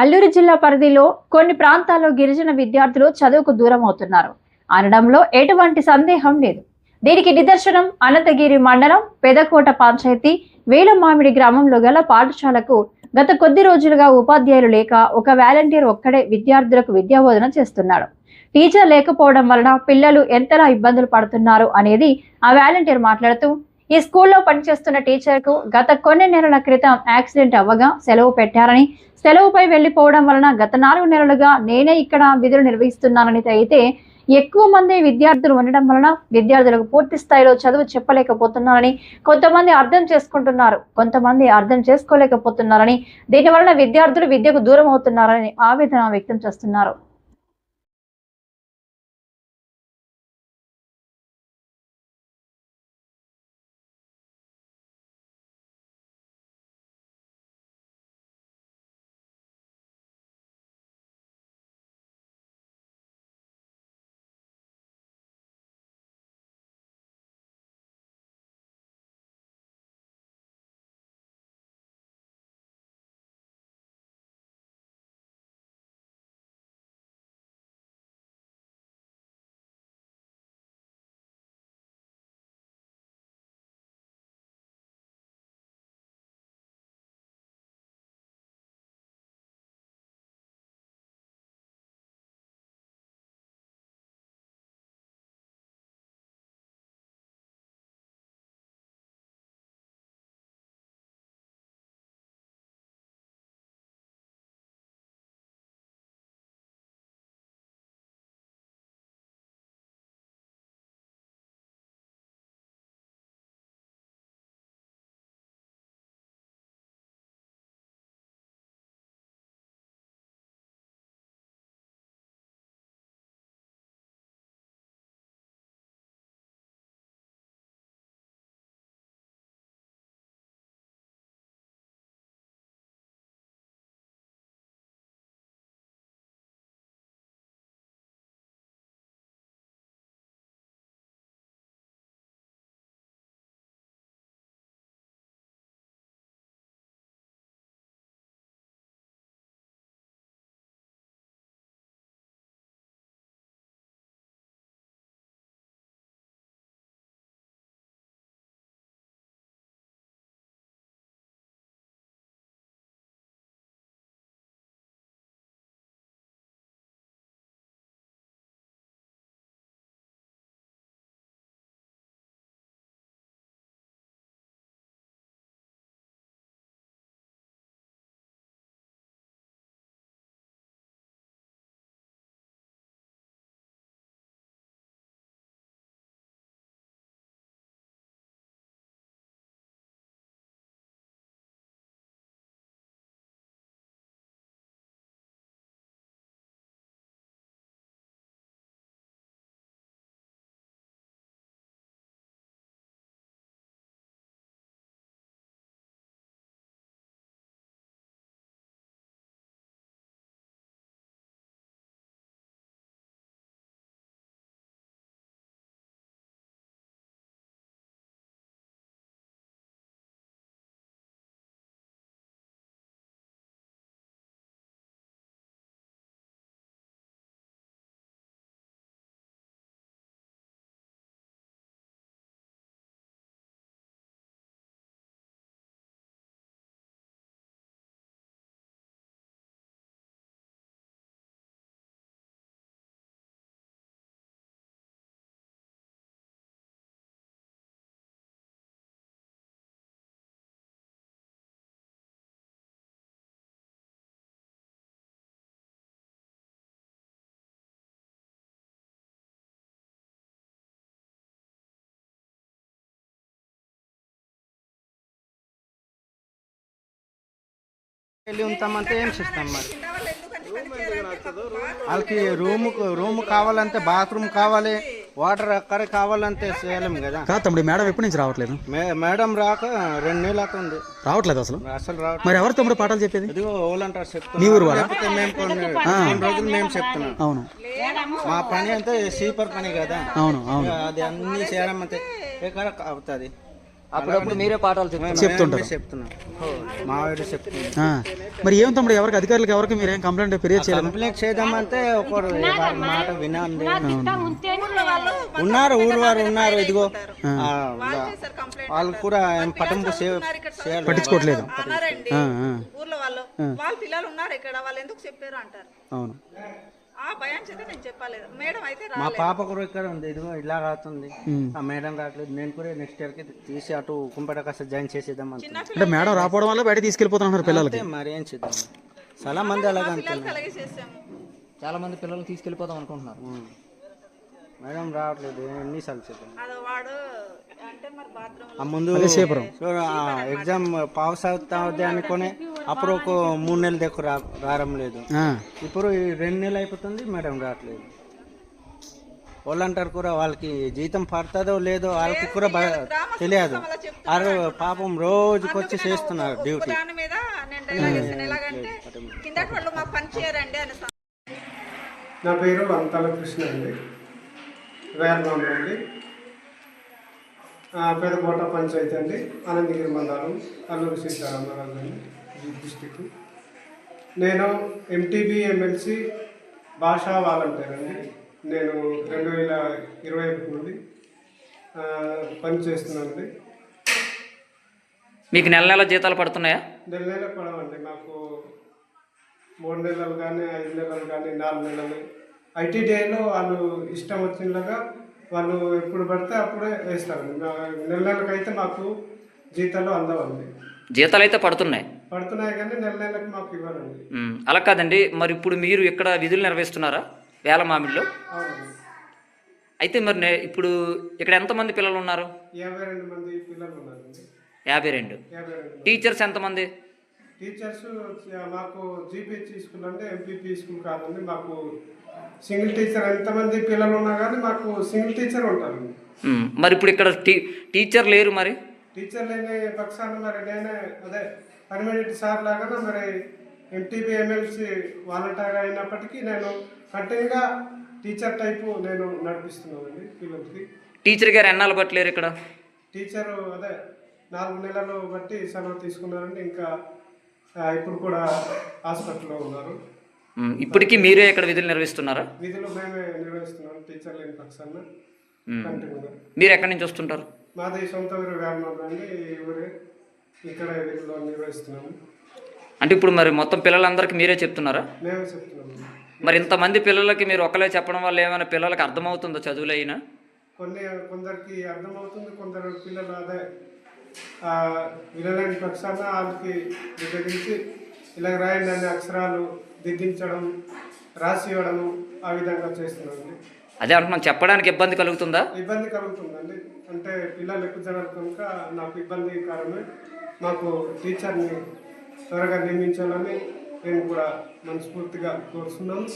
అల్లూరు జిల్లా పరిధిలో కొన్ని ప్రాంతాల్లో గిరిజన విద్యార్థులు చదువుకు దూరం అవుతున్నారు. అనడంలో ఎటువంటి సందేహం లేదు. దీనికి నిదర్శనం అనంతగిరి మండలం పెదకోట పంచాయతీ వేలమామిడి గ్రామంలో గల పాఠశాలకు గత కొద్ది రోజులుగా ఉపాధ్యాయులు లేక ఒక వాలంటీర్ ఒక్కడే విద్యార్థులకు విద్యాబోధన చేస్తున్నాడు. టీచర్ లేకపోవడం వలన పిల్లలు ఎంతలా ఇబ్బందులు పడుతున్నారు అనేది ఆ వాలంటీర్ మాట్లాడుతూ ఈ స్కూల్లో పనిచేస్తున్న టీచర్కు గత కొన్ని నెలల క్రితం యాక్సిడెంట్ అవ్వగా సెలవు పెట్టారని సెలవుపై వెళ్ళిపోవడం వలన గత నాలుగు నెలలుగా నేనే ఇక్కడ విధులు నిర్వహిస్తున్నానని అయితే ఎక్కువ మంది విద్యార్థులు ఉండడం వలన విద్యార్థులకు పూర్తి స్థాయిలో చదువు చెప్పలేకపోతున్నారని కొంతమంది అర్థం చేసుకుంటున్నారు కొంతమంది అర్థం చేసుకోలేకపోతున్నారని. దీని వలన విద్యార్థులు విద్యకు దూరం అవుతున్నారని ఆవేదన వ్యక్తం చేస్తున్నారు. వెళ్ళి ఉంటామంటే ఏం చేస్తాం మరి? వాళ్ళకి రూమ్ రూమ్ కావాలంటే బాత్రూమ్ కావాలి వాటర్ అక్కడ కావాలంటే చేయలేం కదా. కాదు తమ్ముడు మేడం ఎప్పటి నుంచి రావట్లేదు? మే- మేడం రాక రెండు నెలలు అవుతుంది రావట్లేదు అసలు? అసలు రావట్లేదు. మరి ఎవరు తమ్ముడు పాఠాలు చెప్పేది? ఇదిగో ఓలంటారు చెప్తున్నారు మీ ఊరు వాడా? లేకపోతే మేము కొన్ని కొన్ని రోజులు మేము చెప్తున్నాం. అవును. మా పని అంటే సీపర్ పని కదా. అవును అవును. అది అన్ని చేయడం అంటే ఎక్కడ అవుతుంది? అప్పుడప్పుడు మీరే పాఠాలు చెప్తుంటారు. చెప్తున్నాం. మా ఆవిడ చెప్తున్నాం ఆ. మరి ఏం తమ్ముడు ఎవరికి అధికారులకు ఎవరికి మీరేం కంప్లైంట్ ఫిర్యాదు చేయలేదు? కంప్లైంట్ చేద్దామంటే ఒకరు మాట వినండి. ఉన్నారు ఊరు వారు ఉన్నారు ఇదిగో. ఆ, వాళ్ళు కూడా ఏం పట్టింపు చేయాలి. పట్టించుకోవట్లేదు. ఊర్లో వాళ్ళు. వాళ్ళ పిల్లలు ఉన్నారు ఇక్కడ. వాళ్ళు ఎందుకు చెప్పారు అంటారు? అవును. ఆ భయం చేత నేను చెప్పలేదు మేడం అయితే మా రాలేదు. పాప కూడా ఇక్కడ ఉంది. ఇదిగో ఇలా అవుతుంది ఉమ్. ఆ మేడం రావట్లేదు. నేను కూడా నెక్స్ట్ ఇయర్కి తీసి అటు కుంపట కాస్త జాయిన్ చేసేద్దాం అనుకున్నా. అంటే మేడం రాకపోవడం వల్ల బయట తీసుకెళ్ళిపోతున్నారు పిల్లలకి. అంతే మరి ఏం చేద్దాం? చాలా మంది అలాగే అంటున్నారు. చేసాము చాలా మంది పిల్లలు తీసుకెళ్ళిపోదాం అనుకుంటున్నారు. మేడం రావట్లేదు. ఎన్నిసార్లు చేద్దాం అది వాడు అంటే మరి బాత్రూమ్ ఆ ముందు ఎగ్జామ్ పాస్ అవుతాది అనుకుని అప్పుడు ఒక మూడు నెలల దగ్గర రా రావడం లేదు. ఇప్పుడు ఈ రెండు నెలలు అయిపోతుంది మేడం రావట్లేదు. వాళ్ళు అంటారు కూడా వాళ్ళకి జీతం పడుతుందో లేదో వాళ్ళకి కూడా తెలియదు. వారు పాపం రోజుకి వచ్చి చేస్తున్నారు డ్యూటీ. వాళ్ళు నా పేరు వంతాల కృష్ణ అండి. వేర్మాం అండి. పంచాయతీ అండి. అనంతగిరి మండలం అల్లూరు సీతారామరాజు అండి. డిస్టిక్ నేను ఎంటీబీ ఎమ్మెల్సీ భాషా వాలంటీర్ అండి నేను రెండు వేల ఇరవై ఒకటి నుండి ఆ, పని చేస్తున్నానండి. మీకు నెల నెల జీతాలు పడుతున్నాయా? నెల నెల పడవండి. మాకు మూడు నెలలు కానీ ఐదు నెలలు కానీ నాలుగు నెలలు. ఐటీడీఐలో వాళ్ళు ఇష్టం వచ్చినలాగా వాళ్ళు ఎప్పుడు పడితే అప్పుడే వేస్తారండి. నెల నెలకైతే మాకు జీతాలు అందవండి. జీతాలు అయితే పడుతున్నాయి. పడుతున్నాయి కానీ నెల నెలకు మాకు ఇవ్వరండి. ఉమ్, అలా కాదండి మరి ఇప్పుడు మీరు ఇక్కడ విధులు నిర్వహిస్తున్నారా? వేల మామిడిలో? అయితే మరి ఇప్పుడు ఇక్కడ ఎంతమంది పిల్లలు ఉన్నారు? యాభై రెండు మంది పిల్లలు ఉన్నారండి. యాభై రెండు. టీచర్స్ ఎంతమంది? టీచర్స్ మాకు జీపీహెచ్ స్కూల్ అంటే ఎంపీపీ స్కూల్ కాదండి మాకు సింగిల్ టీచర్ ఎంతమంది పిల్లలు ఉన్నా కానీ మాకు సింగిల్ టీచర్ ఉంటారండి. ఉమ్, మరి ఇప్పుడు ఇక్కడ టీ టీచర్ లేరు మరి? టీచర్ లేని పక్షాన మరి నేనే అదే పర్మనెంట్ సార్ లాగా మరి ఎంటీబీ ఎమ్మెల్సీ వాలంటీర్ అయినప్పటికీ నేను కంటిన్యూగా టీచర్ టైపు నేను నడిపిస్తున్నానండి పిల్లలకి టీచర్ గారు ఎన్నాళ్ళు పట్టలేరు ఇక్కడ? టీచరు అదే నాలుగు నెలలు బట్టి సెలవు తీసుకున్నారండి ఇంకా ఇప్పుడు కూడా హాస్పిటల్లో ఉన్నారు. ఇప్పటికీ మీరే ఇక్కడ విధులు నిర్వహిస్తున్నారా? విధులు మేమే నిర్వహిస్తున్నాం టీచర్ లేని పక్షాన మీరు ఎక్కడి నుంచి వస్తుంటారు? మాది సొంత ఊరు అండి ఈ ఊరే. ఇక్కడ నిర్వహిస్తున్నాము అంటే ఇప్పుడు మరి మొత్తం పిల్లలందరికీ మీరే చెప్తున్నారా? మేమే చెప్తున్నాము. మరి ఇంతమంది పిల్లలకి మీరు ఒకలే చెప్పడం వల్ల ఏమైనా పిల్లలకి అర్థమవుతుందో చదువులు అయినా కొన్ని కొందరికి అర్థమవుతుంది కొందరు పిల్లలు అదే వినలేని పక్షాన వాళ్ళకి విభజించి ఇలా రాయండి అనే అక్షరాలు దిద్దించడం రాసి ఇవ్వడము ఆ విధంగా చేస్తున్నామండి. అదే అంటున్నాం చెప్పడానికి ఇబ్బంది కలుగుతుందా? ఇబ్బంది కలుగుతుందండి. అంటే పిల్లలు ఎక్కువ జనాలు కనుక నాకు ఇబ్బందికరమే మాకు టీచర్ని త్వరగా నియమించాలని మేము కూడా మనస్ఫూర్తిగా కోరుతున్నాము